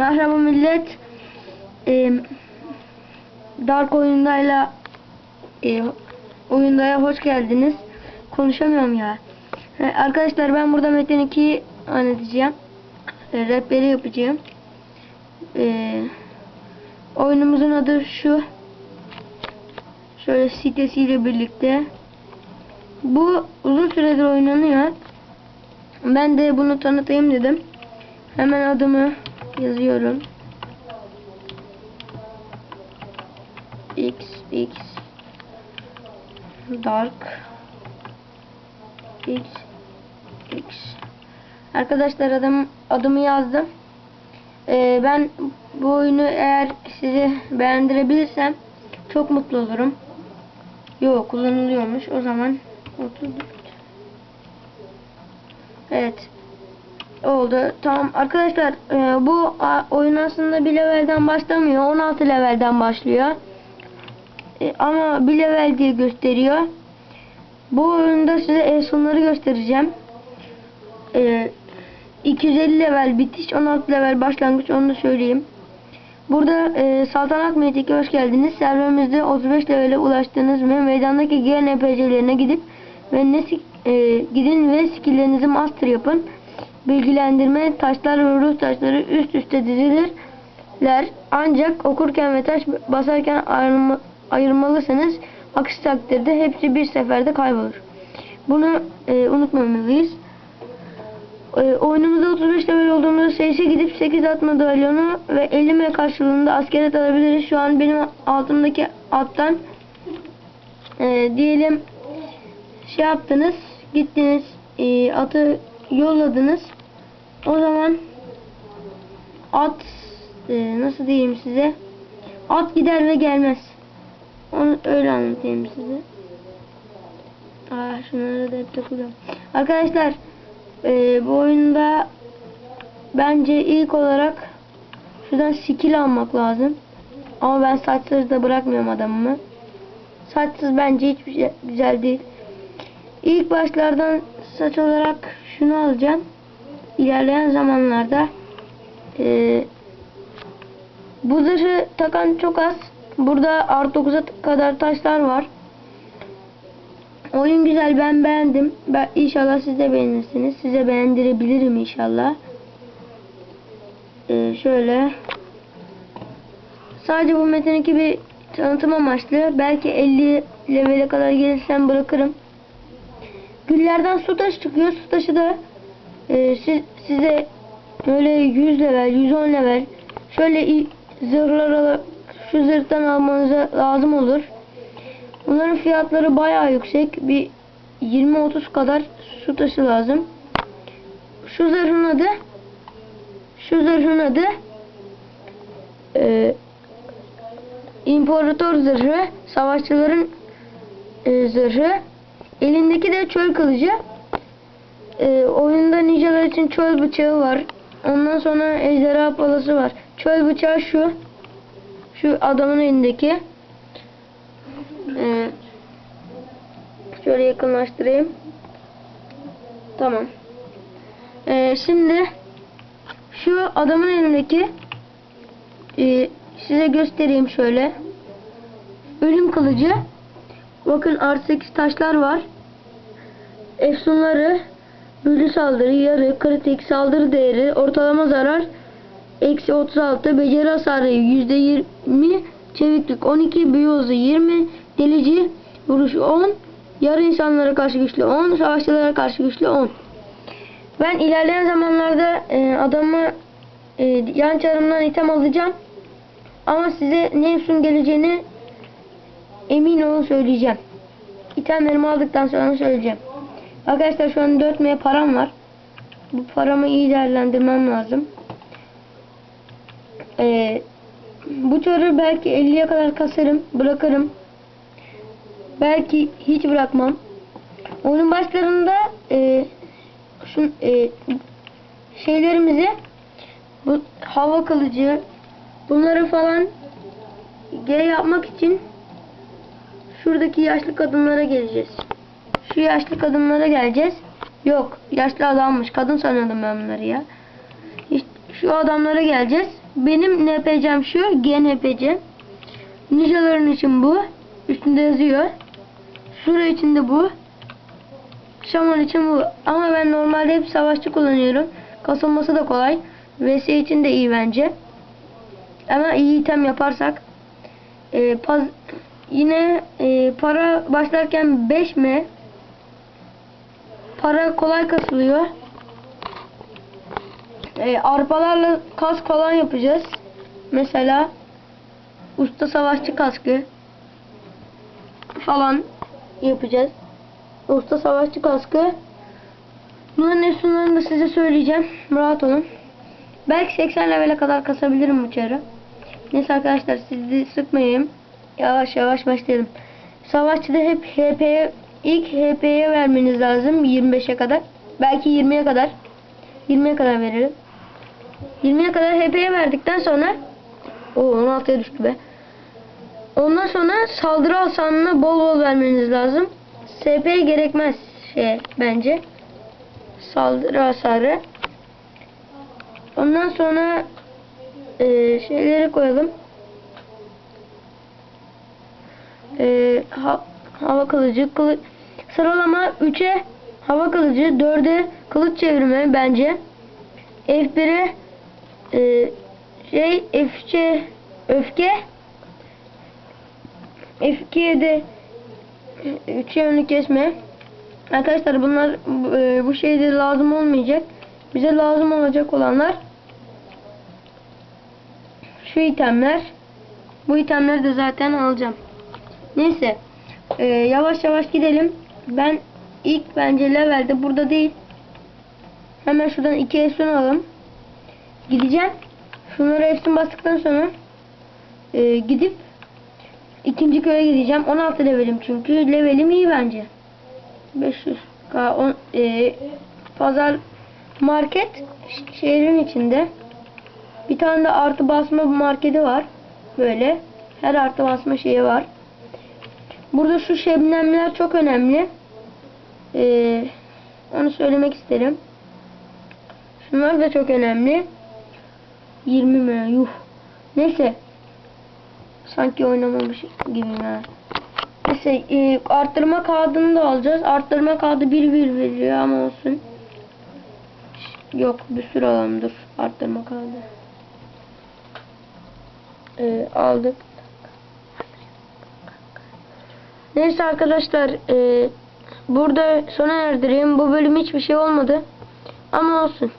Merhaba millet. Ee, Dark oyundayla e, oyundaya hoş geldiniz. Konuşamıyorum ya. Ee, arkadaşlar ben burada Metin 2'yi anlatacağım. E, rapleri yapacağım. Ee, oyunumuzun adı şu. Şöyle sitesiyle birlikte. Bu uzun süredir oynanıyor. Ben de bunu tanıtayım dedim. Hemen adımı yazıyorum. X X Dark X X Arkadaşlar adım adımı yazdım. Ee, ben bu oyunu eğer size beğendirebilirsem çok mutlu olurum. Yok kullanılıyormuş. O zaman 34 Evet. Oldu. Tamam. Arkadaşlar e, bu oyun aslında bir levelden başlamıyor. 16 levelden başlıyor. E, ama bir level diye gösteriyor. Bu oyunda size efsunları göstereceğim. E, 250 level bitiş, 16 level başlangıç onu da söyleyeyim. Burada e, Saltanat Metik'e hoş geldiniz. Serverimizde 35 levele ulaştınız mı meydandaki diğer NPC'lerine gidip ve ne e, gidin ve skilllerinizi master yapın. Bilgilendirme taşlar ve ruh taşları üst üste dizilirler. Ancak okurken ve taş basarken ayrılma, ayırmalısınız. Aksi takdirde hepsi bir seferde kaybolur. Bunu e, unutmamalıyız. E, oyunumuzda 35 level olduğumuzda seyise gidip 8 at madalyonu ve 50 M karşılığında askeret alabiliriz. Şu an benim altımdaki attan e, diyelim şey yaptınız gittiniz e, atı yolladınız. O zaman at e, nasıl diyeyim size? At gider ve gelmez. Onu öyle anlatayım size. Aa, şunları da hep takılıyorum. Arkadaşlar e, bu oyunda bence ilk olarak şuradan skill almak lazım. Ama ben saçsız da bırakmıyorum adamımı. Saçsız bence hiçbir şey güzel değil. İlk başlardan saç olarak şunu alacağım. İlerleyen zamanlarda eee bu zırhı takan çok az. Burada artı 9'a kadar taşlar var. Oyun güzel ben beğendim. Ben, inşallah siz de beğenirsiniz. Size beğendirebilirim inşallah. Eee, şöyle. Sadece bu Metin 2 bir tanıtım amaçlı. Belki 50 levele kadar gelirsem bırakırım. Güllerden su taşı çıkıyor. Su taşı da e, siz, size böyle 100 level, 110 level şöyle zırhlar şu zırhtan almanıza lazım olur. Bunların fiyatları bayağı yüksek. Bir 20-30 kadar su taşı lazım. Şu zırhın adı şu zırhın adı e, İmparator zırhı, savaşçıların e, zırhı. Elindeki de çöl kılıcı. Ee, oyunda ninjalar için çöl bıçağı var. Ondan sonra ejderha palası var. Çöl bıçağı şu. Şu adamın elindeki. Ee, şöyle yakınlaştırayım. Tamam. Ee, şimdi şu adamın elindeki e, size göstereyim şöyle. Ölüm kılıcı. Bakın artı 8 taşlar var. Efsunları büyülü saldırı, yarı, kritik, saldırı değeri, ortalama zarar, eksi 36, beceri hasarı yüzde 20, çeviklik 12, büyü hızı 20, delici vuruş 10, yarı insanlara karşı güçlü 10, savaşçılara karşı güçlü 10. Ben ilerleyen zamanlarda e, adamı e, yan çarımdan item alacağım. Ama size ne efsun geleceğini emin olun söyleyeceğim. İtemlerimi aldıktan sonra söyleyeceğim. Arkadaşlar şu an 4 M param var. Bu paramı iyi değerlendirmem lazım. Ee, bu çarı belki 50'ye kadar kasarım. Bırakırım. Belki hiç bırakmam. Oyunun başlarında e, şu e, şeylerimizi bu hava kılıcı bunları falan G yapmak için şuradaki yaşlı kadınlara geleceğiz. Şu yaşlı kadınlara geleceğiz. Yok, yaşlı adammış. Kadın sanıyordum ben bunları ya. İşte şu adamlara geleceğiz. benim NPC'm şu. GNPC. Ninjaların için bu. Üstünde yazıyor. Sura için de bu. Şaman için bu. Ama ben normalde hep savaşçı kullanıyorum. Kasılması da kolay. VS için de iyi bence. Ama iyi item yaparsak. Ee, paz yine e, para başlarken 5 mi? Para kolay kasılıyor. Ee, arpalarla kask falan yapacağız. Mesela usta savaşçı kaskı falan yapacağız. Usta savaşçı kaskı. Bunların hepsini de size söyleyeceğim. Rahat olun. Belki 80 levele kadar kasabilirim bu çarı. Neyse arkadaşlar sizi sıkmayayım. Yavaş yavaş başlayalım. Savaşçıda hep HP'ye ilk HP'ye vermeniz lazım 25'e kadar. Belki 20'ye kadar. 20'ye kadar veririm. 20'ye kadar HP'ye verdikten sonra o 16'ya düştü be. Ondan sonra saldırı hasarını bol bol vermeniz lazım. SP gerekmez şey bence. Saldırı hasarı. Ondan sonra e, şeyleri koyalım. E, ha- hava kılıcı, kılı, sıralama 3'e hava kılıcı, 4'e kılıç çevirme bence. F1'e e, şey F'ce öfke F2'ye de 3'e önü kesme. Arkadaşlar bunlar e, bu şeyde lazım olmayacak. Bize lazım olacak olanlar şu itemler. Bu itemleri de zaten alacağım. Neyse. e, yavaş yavaş gidelim. Ben ilk bence levelde burada değil. Hemen şuradan iki efsun alalım. Gideceğim. Şunları efsun bastıktan sonra e, gidip ikinci köye gideceğim. 16 levelim çünkü. Levelim iyi bence. 500 K on, e, pazar market şehrin içinde. Bir tane de artı basma marketi var. Böyle. Her artı basma şeyi var. Burada şu şebnemler çok önemli. Ee, onu söylemek isterim. Şunlar da çok önemli. 20 mi? Yuh. Neyse. Sanki oynamamış gibi ya. Neyse e, arttırma kağıdını da alacağız. Arttırma kağıdı 1 1 veriyor ama olsun. Yok bir sürü alalım dur. Arttırma kağıdı. Ee, aldık. Neyse arkadaşlar e, burada sona erdireyim. Bu bölüm hiçbir şey olmadı. Ama olsun.